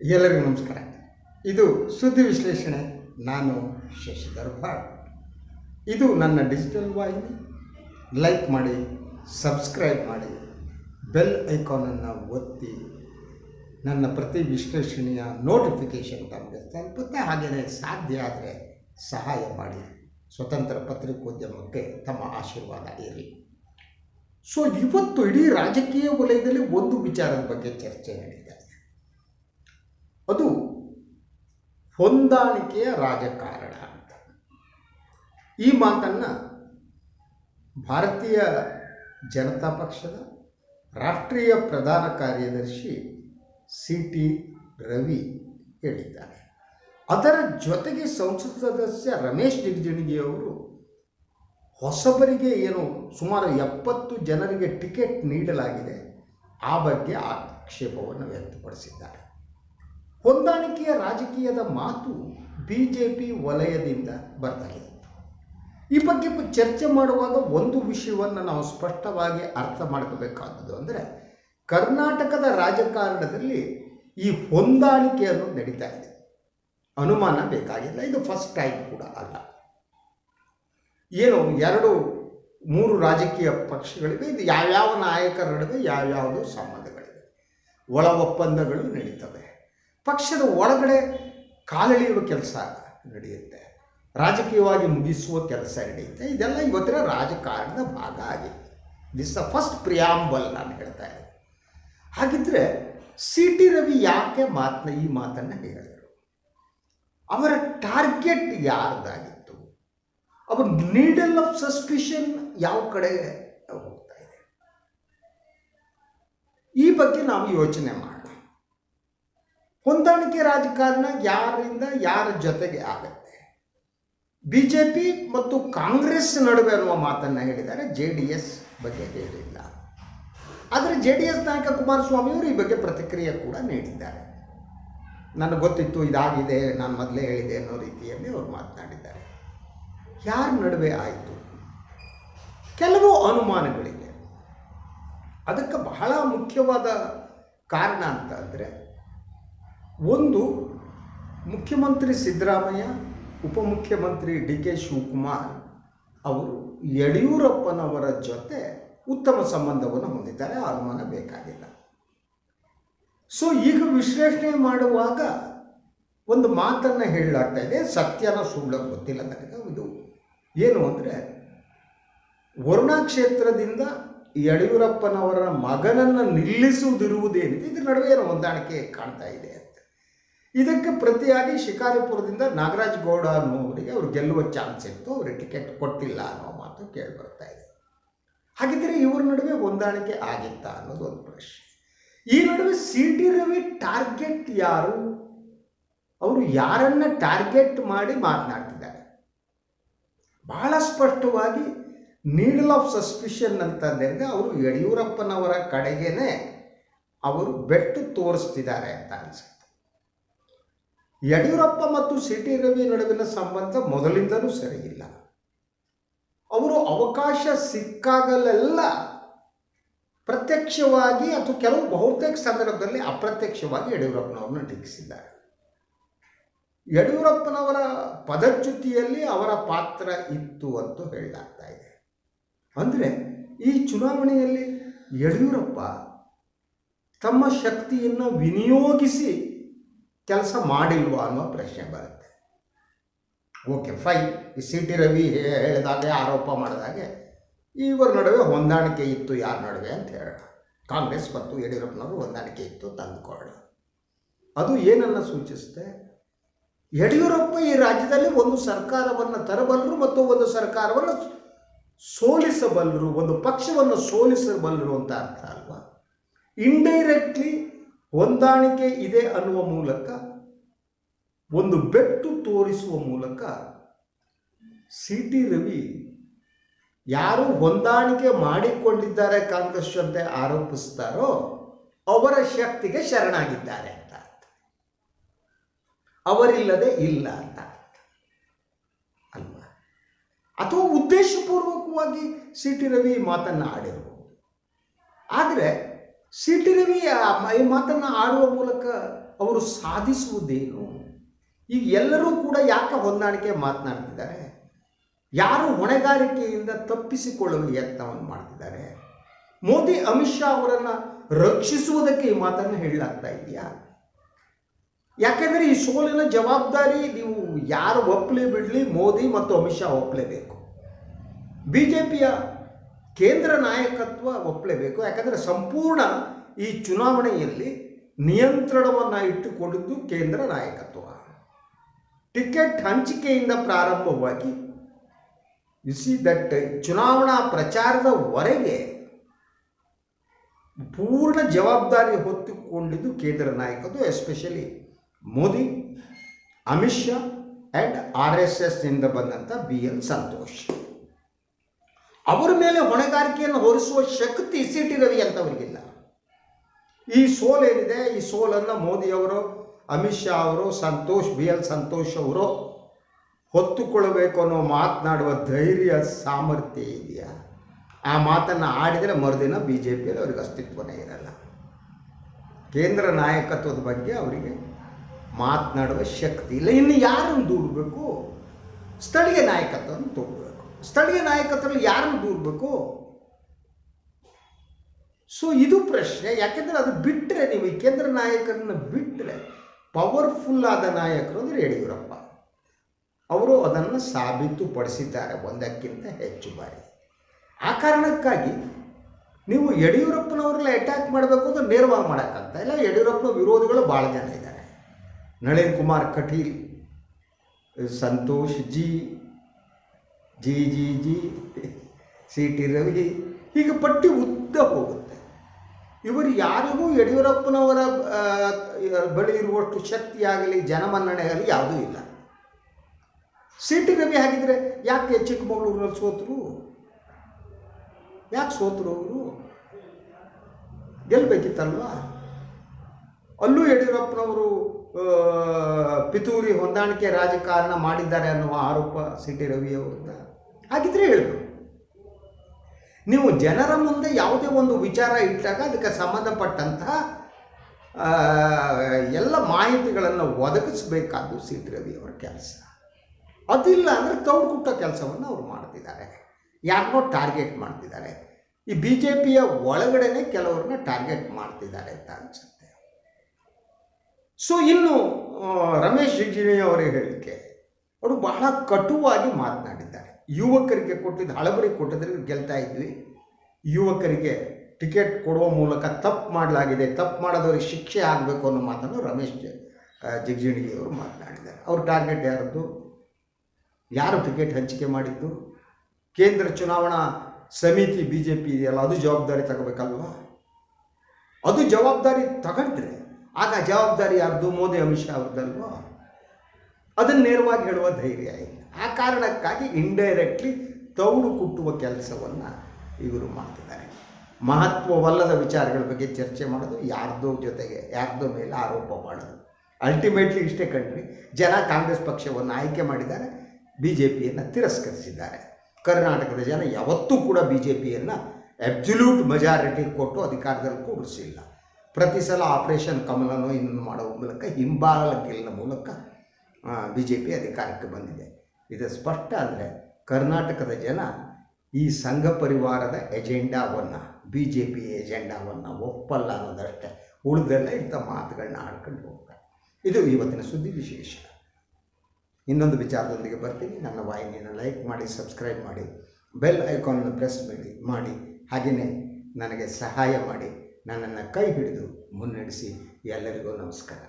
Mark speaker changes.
Speaker 1: ಎಲ್ಲರಿಗೂ ನಮಸ್ಕಾರ. ಇದು ಸುದ್ದಿ ವಿಶ್ಲೇಷಣೆ. ನಾನು ಶಶಿಧರ್ ಭಾಳ್ ಇದು ನನ್ನ ಡಿಜಿಟಲ್ ವಾಹಿನಿ. ಲೈಕ್ ಮಾಡಿ, ಸಬ್ಸ್ಕ್ರೈಬ್ ಮಾಡಿ, ಬೆಲ್ ಐಕಾನನ್ನು ಒತ್ತಿ, ನನ್ನ ಪ್ರತಿ ವಿಶ್ಲೇಷಣೆಯ ನೋಟಿಫಿಕೇಷನ್ ತಮಗೆ ತಲುಪುತ್ತೆ. ಹಾಗೆಯೇ ಸಾಧ್ಯ ಆದರೆ ಸಹಾಯ ಮಾಡಿ. ಸ್ವತಂತ್ರ ಪತ್ರಿಕೋದ್ಯಮಕ್ಕೆ ತಮ್ಮ ಆಶೀರ್ವಾದ ಇರಲಿ ಸೊ ಇವತ್ತು ಇಡೀ ರಾಜಕೀಯ ವಲಯದಲ್ಲಿ ಒಂದು ವಿಚಾರದ ಬಗ್ಗೆ ಚರ್ಚೆ ನಡೀತಾ ಇದೆ ಅದು ಹೊಂದಾಣಿಕೆಯ ರಾಜಕಾರಣ ಅಂತ. ಈ ಮಾತನ್ನು ಭಾರತೀಯ ಜನತಾ ಪಕ್ಷದ ರಾಷ್ಟ್ರೀಯ ಪ್ರಧಾನ ಕಾರ್ಯದರ್ಶಿ ಸಿ ಟಿ ರವಿ ಹೇಳಿದ್ದಾರೆ. ಅದರ ಜೊತೆಗೆ ಸಂಸತ್ ಸದಸ್ಯ ರಮೇಶ್ ಜಿಗಜಿಣಗಿಯವರು ಹೊಸಬರಿಗೆ ಏನು ಸುಮಾರು ಎಪ್ಪತ್ತು ಜನರಿಗೆ ಟಿಕೆಟ್ ನೀಡಲಾಗಿದೆ. ಆ ಬಗ್ಗೆ ಆಕ್ಷೇಪವನ್ನು ವ್ಯಕ್ತಪಡಿಸಿದ್ದಾರೆ. ಹೊಂದಾಣಿಕೆಯ ರಾಜಕೀಯದ ಮಾತು ಬಿ ಜೆ ಪಿ ವಲಯದಿಂದ ಬರ್ತಾ ಈ ಬಗ್ಗೆ ಚರ್ಚೆ ಮಾಡುವಾಗ ಒಂದು ವಿಷಯವನ್ನು ನಾವು ಸ್ಪಷ್ಟವಾಗಿ ಅರ್ಥ ಮಾಡ್ಕೋಬೇಕಾದದ್ದು ಅಂದರೆ, ಕರ್ನಾಟಕದ ರಾಜಕಾರಣದಲ್ಲಿ ಈ ಹೊಂದಾಣಿಕೆಯನ್ನು ನಡೀತಾ ಇದೆ. ಅನುಮಾನ ಬೇಕಾಗಿಲ್ಲ. ಇದು ಫಸ್ಟ್ ಟೈಮ್ ಕೂಡ ಅಲ್ಲ. ಏನು, ಎರಡು, ಮೂರು ರಾಜಕೀಯ ಪಕ್ಷಗಳಿವೆ. ಇದು ಯಾವ್ಯಾವ ನಾಯಕರ ನಡುವೆ ಯಾವ್ಯಾವುದು ಸಂಬಂಧಗಳಿವೆ. ಒಳ ಒಪ್ಪಂದಗಳು ನಡೀತವೆ. ಪಕ್ಷದ ಒಳಗಡೆ ಕಾಲೆಳೆಯುವ ಕೆಲಸ ನಡೆಯುತ್ತೆ. ರಾಜಕೀಯವಾಗಿ ಮುಗಿಸುವ ಕೆಲಸ ನಡೆಯುತ್ತೆ. ಇದೆಲ್ಲ ಇವತ್ತಿನ ರಾಜಕಾರಣದ ಭಾಗ ಆಗಿದೆ. ದಿಸ್ ದ ಫಸ್ಟ್ ಪ್ರಿಯಾಂಬಲ್ ನಾನು ಹೇಳ್ತಾ ಇದ್ದೆ ಹಾಗಿದ್ರೆ ಸಿ ಟಿ ರವಿ ಯಾಕೆ ಮಾತನ್ನ ಈ ಮಾತನ್ನು ಹೇಳಿದರು? ಅವರ ಟಾರ್ಗೆಟ್ ಯಾರ್ದಾಗಿತ್ತು? ಅವರ ನೀಡಲ್ ಆಫ್ ಸಸ್ಪಿಷನ್ ಯಾವ ಕಡೆ ಹೋಗ್ತಾ ಇದೆ? ಈ ಬಗ್ಗೆ ನಾವು ಯೋಚನೆ ಮಾಡೋಣ ಹೊಂದಾಣಿಕೆ ರಾಜಕಾರಣ ಯಾರಿಂದ ಯಾರ ಜೊತೆಗೆ ಆಗತ್ತೆ? ಬಿ ಜೆ ಪಿ ಮತ್ತು ಕಾಂಗ್ರೆಸ್ ನಡುವೆ ಅನ್ನುವ ಮಾತನ್ನು ಹೇಳಿದ್ದಾರೆ. ಜೆ ಡಿ ಎಸ್ ಬಗ್ಗೆ ಹೇಳಿಲ್ಲ. ಆದರೆ ಜೆ ಡಿ ಎಸ್ ನಾಯಕ ಕುಮಾರಸ್ವಾಮಿಯವರು ಈ ಬಗ್ಗೆ ಪ್ರತಿಕ್ರಿಯೆ ಕೂಡ ನೀಡಿದ್ದಾರೆ. ನನಗೆ ಗೊತ್ತಿತ್ತು ಇದಾಗಿದೆ, ನಾನು ಮೊದಲೇ ಹೇಳಿದೆ ಅನ್ನೋ ರೀತಿಯಲ್ಲಿ ಅವರು ಮಾತನಾಡಿದ್ದಾರೆ. ಯಾರ ನಡುವೆ ಆಯಿತು? ಕೆಲವು ಅನುಮಾನಗಳಿವೆ. ಅದಕ್ಕೆ ಬಹಳ ಮುಖ್ಯವಾದ ಕಾರಣ ಅಂತ ಅಂದರೆ ಒಂದು ಮುಖ್ಯಮಂತ್ರಿ ಸಿದ್ದರಾಮಯ್ಯ, ಉಪಮುಖ್ಯಮಂತ್ರಿ ಡಿ ಕೆ ಶಿವಕುಮಾರ್ ಅವರು ಯಡಿಯೂರಪ್ಪನವರ ಜೊತೆ ಉತ್ತಮ ಸಂಬಂಧವನ್ನು ಹೊಂದಿದ್ದಾರೆ, ಅನುಮಾನ ಬೇಕಾಗಿಲ್ಲ. ಸೊ ಈಗ ವಿಶ್ಲೇಷಣೆ ಮಾಡುವಾಗ ಒಂದು ಮಾತನ್ನು ಹೇಳಲಾಗ್ತಾ ಇದೆ, ಸತ್ಯನ ಸುಳ್ಳ ಗೊತ್ತಿಲ್ಲ ನನಗೆ, ಇದು ಏನು ಅಂದರೆ ವರುಣಾ ಕ್ಷೇತ್ರದಿಂದ ಯಡಿಯೂರಪ್ಪನವರ ಮಗನನ್ನು ನಿಲ್ಲಿಸುವುದಿರುವುದೇನಿದೆ, ಇದ್ರ ನಡುವೆ ಏನೋ ಹೊಂದಾಣಿಕೆ ಕಾಣ್ತಾ ಇದೆ ಇದಕ್ಕೆ ಪ್ರತಿಯಾಗಿ ಶಿಕಾರಿಪುರದಿಂದ ನಾಗರಾಜ್ ಗೌಡ ಅನ್ನುವರಿಗೆ ಅವರು ಗೆಲ್ಲುವ ಚಾನ್ಸ್ ಇತ್ತು. ಅವರು ಟಿಕೆಟ್ ಕೊಟ್ಟಿಲ್ಲ ಅನ್ನೋ ಮಾತು ಕೇಳಿ ಬರ್ತಾ ಇದೆ. ಹಾಗಿದ್ರೆ ಇವ್ರ ನಡುವೆ ಹೊಂದಾಣಿಕೆ ಆಗಿತ್ತಾ ಅನ್ನೋದು ಒಂದು ಪ್ರಶ್ನೆ. ಈ ನಡುವೆ ಸಿ ಟಿ ರವಿ ಟಾರ್ಗೆಟ್ ಯಾರು? ಅವರು ಯಾರನ್ನ ಟಾರ್ಗೆಟ್ ಮಾಡಿ ಮಾತನಾಡ್ತಿದ್ದಾರೆ? ಬಹಳ ಸ್ಪಷ್ಟವಾಗಿ ನೀಡಲ್ ಆಫ್ ಸಸ್ಪಿಷನ್ ಅಂತಂದರೆ ಅವರು ಯಡಿಯೂರಪ್ಪನವರ ಕಡೆಗೇನೆ ಅವರು ಬೆಟ್ಟು ತೋರಿಸ್ತಿದ್ದಾರೆ ಅಂತ ಅನ್ಸುತ್ತೆ. ಯಡಿಯೂರಪ್ಪ ಮತ್ತು ಸಿ ಟಿ ರವಿ ನಡುವಿನ ಸಂಬಂಧ ಮೊದಲಿಂದಲೂ ಸರಿಯಿಲ್ಲ. ಅವರು ಅವಕಾಶ ಸಿಕ್ಕಾಗಲೆಲ್ಲ ಪ್ರತ್ಯಕ್ಷವಾಗಿ ಅಥವಾ ಕೆಲವು ಬಹುತೇಕ ಸಂದರ್ಭದಲ್ಲಿ ಅಪ್ರತ್ಯಕ್ಷವಾಗಿ ಯಡಿಯೂರಪ್ಪನವ್ರನ್ನ ಟೀಕಿಸಿದ್ದಾರೆ. ಯಡಿಯೂರಪ್ಪನವರ ಪದಚ್ಯುತಿಯಲ್ಲಿ ಅವರ ಪಾತ್ರ ಇತ್ತು ಅಂತ ಹೇಳಲಾಗ್ತಾ ಇದೆ. ಅಂದರೆ ಈ ಚುನಾವಣೆಯಲ್ಲಿ ಯಡಿಯೂರಪ್ಪ ತಮ್ಮ ಶಕ್ತಿಯನ್ನು ವಿನಿಯೋಗಿಸಿ ಕೆಲಸ ಮಾಡಿಲ್ವಾ ಅನ್ನೋ ಪ್ರಶ್ನೆ ಬರುತ್ತೆ. ಓಕೆ ಫೈನ್ ಈ ಸಿ ಟಿ ರವಿ ಹೇಳಿದಾಗೆ, ಆರೋಪ ಮಾಡಿದಾಗೆ, ಇವರ ನಡುವೆ ಹೊಂದಾಣಿಕೆ ಇತ್ತು, ಯಾರ ನಡುವೆ ಅಂತ ಹೇಳೋಣ. ಕಾಂಗ್ರೆಸ್ ಮತ್ತು ಯಡಿಯೂರಪ್ಪನವರು ಹೊಂದಾಣಿಕೆ ಇತ್ತು, ತಂದುಕೊಳ್ಳೋಣ. ಅದು ಏನನ್ನು ಸೂಚಿಸುತ್ತೆ? ಯಡಿಯೂರಪ್ಪ ಈ ರಾಜ್ಯದಲ್ಲಿ ಒಂದು ಸರ್ಕಾರವನ್ನು ತರಬಲ್ಲರು ಮತ್ತು ಒಂದು ಸರ್ಕಾರವನ್ನು ಸೋಲಿಸಬಲ್ಲರು, ಒಂದು ಪಕ್ಷವನ್ನು ಸೋಲಿಸಬಲ್ಲರು ಅಂತ ಅರ್ಥ ಅಲ್ವಾ? ಇಂಡೈರೆಕ್ಟ್ಲಿ ಹೊಂದಾಣಿಕೆ ಇದೆ ಅನ್ನುವ ಮೂಲಕ, ಒಂದು ಬೆಟ್ಟು ತೋರಿಸುವ ಮೂಲಕ ಸಿ ಟಿ ರವಿ ಯಾರು ಹೊಂದಾಣಿಕೆ ಮಾಡಿಕೊಂಡಿದ್ದಾರೆ ಕಾಂಗ್ರೆಸ್ ಜೊತೆ ಆರೋಪಿಸ್ತಾರೋ ಅವರ ಶಕ್ತಿಗೆ ಶರಣಾಗಿದ್ದಾರೆ ಅಂತ ಅರ್ಥ. ಅವರಿಲ್ಲದೆ ಇಲ್ಲ ಅಂತ ಅರ್ಥ. ಅಲ್ವಾ? ಅಥವಾ ಉದ್ದೇಶಪೂರ್ವಕವಾಗಿ ಸಿ ಟಿ ರವಿ ಮಾತನ್ನು ಆಡಿರ್ಬೋದು ಆದರೆ ಸಿ ಟಿ ರವಿ ಆ ಈ ಮಾತನ್ನು ಆಡುವ ಮೂಲಕ ಅವರು ಸಾಧಿಸುವುದೇನು? ಈಗ ಎಲ್ಲರೂ ಕೂಡ ಯಾಕೆ ಹೊಂದಾಣಿಕೆ ಮಾತನಾಡ್ತಿದ್ದಾರೆ? ಯಾರು ಹೊಣೆಗಾರಿಕೆಯಿಂದ ತಪ್ಪಿಸಿಕೊಳ್ಳಲು ಯತ್ನವನ್ನು ಮಾಡ್ತಿದ್ದಾರೆ? ಮೋದಿ, ಅಮಿತ್ ಶಾ ಅವರನ್ನು ರಕ್ಷಿಸುವುದಕ್ಕೆ ಈ ಮಾತನ್ನು ಹೇಳಲಾಗ್ತಾ ಇದೆಯಾ? ಯಾಕೆಂದರೆ ಈ ಸೋಲಿನ ಜವಾಬ್ದಾರಿ ನೀವು ಯಾರು ಒಪ್ಪಲಿ ಬಿಡಲಿ ಮೋದಿ ಮತ್ತು ಅಮಿತ್ ಶಾ ಒಪ್ಪಲೇಬೇಕು ಬಿ ಜೆ ಪಿಯ ಕೇಂದ್ರ ನಾಯಕತ್ವ ಒಪ್ಪಲೇಬೇಕು. ಯಾಕಂದರೆ ಸಂಪೂರ್ಣ ಈ ಚುನಾವಣೆಯಲ್ಲಿ ನಿಯಂತ್ರಣವನ್ನು ಇಟ್ಟುಕೊಂಡಿದ್ದು ಕೇಂದ್ರ ನಾಯಕತ್ವ. ಟಿಕೆಟ್ ಹಂಚಿಕೆಯಿಂದ ಪ್ರಾರಂಭವಾಗಿ ಯು ಸಿ ದಟ್ ಚುನಾವಣಾ ಪ್ರಚಾರದವರೆಗೆ ಪೂರ್ಣ ಜವಾಬ್ದಾರಿ ಹೊತ್ತುಕೊಂಡಿದ್ದು ಕೇಂದ್ರ ನಾಯಕತ್ವ especially Modi, Amit Shah and R S ಎಸ್ನಿಂದ ಬಂದಂಥ ಬಿ ಎಲ್ ಸಂತೋಷ್. ಅವರ ಮೇಲೆ ಹೊಣೆಗಾರಿಕೆಯನ್ನು ಹೊರಿಸುವ ಶಕ್ತಿ ಸಿಟಿ ರವಿ ಅಂತವರಿಗಿಲ್ಲ. ಈ ಸೋಲೇನಿದೆ ಈ ಸೋಲನ್ನು ಮೋದಿಯವರು ಅಮಿತ್ ಶಾ ಅವರು, ಸಂತೋಷ್, ಬಿ ಎಲ್ ಸಂತೋಷ್ ಅವರು ಹೊತ್ತುಕೊಳ್ಳಬೇಕು ಅನ್ನೋ ಮಾತನಾಡುವ ಧೈರ್ಯ, ಸಾಮರ್ಥ್ಯ ಇದೆಯಾ? ಆ ಮಾತನ್ನು ಆಡಿದರೆ ಮರುದಿನ ಬಿ ಜೆ ಪಿಯಲ್ಲಿ ಅವ್ರಿಗೆ ಅಸ್ತಿತ್ವನೇ ಇರಲ್ಲ. ಕೇಂದ್ರ ನಾಯಕತ್ವದ ಬಗ್ಗೆ ಅವರಿಗೆ ಮಾತನಾಡುವ ಶಕ್ತಿ ಇಲ್ಲ. ಇನ್ನು ಯಾರನ್ನು ದೂರಬೇಕು? ಸ್ಥಳೀಯ ನಾಯಕತ್ವವನ್ನು ತಗೋಬೇಕು ಸ್ಥಳೀಯ ನಾಯಕತ್ವದಲ್ಲಿ ಯಾರನ್ನು ದೂರಬೇಕು? ಸೊ ಇದು ಪ್ರಶ್ನೆ. ಯಾಕೆಂದರೆ ಅದು ಬಿಟ್ಟರೆ ನೀವು ಈ ಕೇಂದ್ರ ನಾಯಕರನ್ನು ಬಿಟ್ಟರೆ ಪವರ್ಫುಲ್ ಆದ ನಾಯಕರು ಅಂದರೆ ಯಡಿಯೂರಪ್ಪ. ಅವರು ಅದನ್ನು ಸಾಬೀತುಪಡಿಸಿದ್ದಾರೆ ಒಂದಕ್ಕಿಂತ ಹೆಚ್ಚು ಬಾರಿ. ಆ ಕಾರಣಕ್ಕಾಗಿ ನೀವು ಯಡಿಯೂರಪ್ಪನವರೆಲ್ಲ ಅಟ್ಯಾಕ್ ಮಾಡಬೇಕು ಅಂದರೆ ನೇರವಾಗಿ ಮಾಡೋಕ್ಕಂತ ಇಲ್ಲ. ಯಡಿಯೂರಪ್ಪನ ವಿರೋಧಿಗಳು ಭಾಳ ಜನ ಇದ್ದಾರೆ. ನಳಿನ್ ಕುಮಾರ್ ಕಟೀಲ್, ಸಂತೋಷ್ ಜಿ ಜಿ ಜಿ ಜಿ. ಸಿ ಟಿ ರವಿ ಹೀಗೆ ಪಟ್ಟಿ ಉದ್ದ ಹೋಗುತ್ತೆ. ಇವರು ಯಾರಿಗೂ ಯಡಿಯೂರಪ್ಪನವರ ಬಳಿ ಇರುವಷ್ಟು ಶಕ್ತಿಯಾಗಲಿ ಜನಮನ್ನಣೆ ಆಗಲಿ ಯಾವುದೂ ಇಲ್ಲ. ಸಿ ಟಿ ರವಿ ಹಾಗಿದ್ರೆ ಯಾಕೆ ಚಿಕ್ಕಮಗಳೂರಿನಲ್ಲಿ ಸೋತರು? ಯಾಕೆ ಸೋತರು ಅವರು? ಗೆಲ್ಲಬೇಕಿತ್ತಲ್ವಾ ಅಲ್ಲೂ ಯಡಿಯೂರಪ್ಪನವರು ಪಿತೂರಿ ಹೊಂದಾಣಿಕೆ ರಾಜಕಾರಣ ಮಾಡಿದ್ದಾರೆ ಅನ್ನುವ ಆರೋಪ ಸಿ ಟಿ ರವಿಯವರಿಂದ ಹಾಗಿದ್ರೆ ಹೇಳಬೇಕು ನೀವು ಜನರ ಮುಂದೆ ಯಾವುದೇ ಒಂದು ವಿಚಾರ ಇಟ್ಟಾಗ ಅದಕ್ಕೆ ಸಂಬಂಧಪಟ್ಟಂತಹ ಎಲ್ಲ ಮಾಹಿತಿಗಳನ್ನು ಒದಗಿಸಬೇಕಾದ್ದು ಸಿ ಟಿ ರವಿಯವರ ಕೆಲಸ. ಅದಿಲ್ಲ ಅಂದರೆ ತೌಡು ಕೆಲಸವನ್ನು ಅವರು ಮಾಡ್ತಿದ್ದಾರೆ. ಯಾರನ್ನೋ ಟಾರ್ಗೆಟ್ ಮಾಡ್ತಿದ್ದಾರೆ. ಈ ಬಿ ಜೆ ಪಿಯ ಒಳಗಡೆನೆ ಕೆಲವ್ರನ್ನ ಟಾರ್ಗೆಟ್ ಮಾಡ್ತಿದ್ದಾರೆ ಅಂತ ಅನಿಸುತ್ತೆ. ಸೊ ಇನ್ನು ರಮೇಶ್ ಜಿಗಜಿಣಿ ಅವರೇ ಹೇಳಿಕೆ ಅವರು ಬಹಳ ಕಟುವಾಗಿ ಮಾತನಾಡಿದ್ದಾರೆ. ಯುವಕರಿಗೆ ಕೊಟ್ಟಿದ್ದ ಹಳಬರಿಗೆ ಕೊಟ್ಟಿದ್ರೆ ಗೆಲ್ತಾ ಇದ್ವಿ. ಯುವಕರಿಗೆ ಟಿಕೆಟ್ ಕೊಡುವ ಮೂಲಕ ತಪ್ಪು ಮಾಡಲಾಗಿದೆ ತಪ್ಪು ಮಾಡೋದವ್ರಿಗೆ ಶಿಕ್ಷೆ ಆಗಬೇಕು ಅನ್ನೋ ಮಾತನ್ನು ರಮೇಶ್ ಜ- ಆ, ಅವರು ಮಾತನಾಡಿದ್ದಾರೆ. ಅವ್ರ ಟಾರ್ಗೆಟ್ ಯಾರದ್ದು? ಯಾರು ಟಿಕೆಟ್ ಹಂಚಿಕೆ ಮಾಡಿದ್ದು? ಕೇಂದ್ರ ಚುನಾವಣಾ ಸಮಿತಿ ಬಿ ಜೆ ಪಿ ಇದೆಯಲ್ಲ ಅದು ಜವಾಬ್ದಾರಿ ತಗೋಬೇಕಲ್ವಾ? ಅದು ಜವಾಬ್ದಾರಿ ತಗೊಂಡ್ರೆ ಆಗ ಜವಾಬ್ದಾರಿ ಯಾರ್ದು? ಮೋದಿ, ಅಮಿತ್ ಶಾ ಅವ್ರದ್ದಲ್ವೋ? ಅದನ್ನು ನೇರವಾಗಿ ಹೇಳುವ ಧೈರ್ಯ ಇಲ್ಲ. ಆ ಕಾರಣಕ್ಕಾಗಿ ಇಂಡೈರೆಕ್ಟ್ಲಿ ತೌಡು ಕುಟ್ಟುವ ಕೆಲಸವನ್ನು ಇವರು ಮಾಡ್ತಿದ್ದಾರೆ. ಮಹತ್ವವಲ್ಲದ ವಿಚಾರಗಳ ಬಗ್ಗೆ ಚರ್ಚೆ ಮಾಡೋದು ಯಾರ್ದೋ ಜೊತೆಗೆ, ಯಾರ್ದೋ ಮೇಲೆ ಆರೋಪ ಮಾಡೋದು. ಅಲ್ಟಿಮೇಟ್ಲಿ ಇಷ್ಟೇ ಕಂಡ್ರಿ, ಜನ ಕಾಂಗ್ರೆಸ್ ಪಕ್ಷವನ್ನು ಆಯ್ಕೆ ಮಾಡಿದ್ದಾರೆ ಬಿ ಜೆ ಪಿಯನ್ನು ತಿರಸ್ಕರಿಸಿದ್ದಾರೆ. ಕರ್ನಾಟಕದ ಜನ ಯಾವತ್ತೂ ಕೂಡ ಬಿ ಜೆ ಪಿಯನ್ನು ಅಬ್ಸಲ್ಯೂಟ್ ಮೆಜಾರಿಟಿ ಕೊಟ್ಟು ಅಧಿಕಾರದಲ್ಲಿ ಕೂಡಿಸಿಲ್ಲ. ಪ್ರತಿ ಸಲ ಆಪರೇಷನ್ ಕಮಲನೋ ಇನ್ನೊಂದು ಮಾಡೋ ಮೂಲಕ ಹಿಂಬಾಲ ಗೆಲ್ಲಿನ ಮೂಲಕ ಬಿ ಜೆ ಪಿ ಅಧಿಕಾರಕ್ಕೆ ಬಂದಿದೆ. ಇದು ಸ್ಪಷ್ಟ ಅಂದರೆ ಕರ್ನಾಟಕದ ಜನ ಈ ಸಂಘ ಪರಿವಾರದ ಎಜೆಂಡಾವನ್ನು ಬಿ ಜೆ ಪಿ ಎಜೆಂಡಾವನ್ನು ಒಪ್ಪಲ್ಲ ಅನ್ನೋದಷ್ಟೇ. ಉಳಿದೆಲ್ಲ ಇಂಥ ಮಾತುಗಳನ್ನ ಆಡ್ಕೊಂಡು ಹೋಗ್ತಾರೆ. ಇದು ಇವತ್ತಿನ ಸುದ್ದಿ ವಿಶೇಷ. ಇನ್ನೊಂದು ವಿಚಾರದೊಂದಿಗೆ ಬರ್ತೀನಿ. ನನ್ನ ವಾಹಿನಿಯನ್ನು ಲೈಕ್ ಮಾಡಿ, ಸಬ್ಸ್ಕ್ರೈಬ್ ಮಾಡಿ, ಬೆಲ್ ಐಕಾನನ್ನು ಪ್ರೆಸ್ ಮಾಡಿ ಮಾಡಿ. ಹಾಗೆಯೇ ನನಗೆ ಸಹಾಯ ಮಾಡಿ. ನನ್ನನ್ನು ಕೈ ಹಿಡಿದು ಮುನ್ನಡೆಸಿ ಎಲ್ಲರಿಗೂ ನಮಸ್ಕಾರ.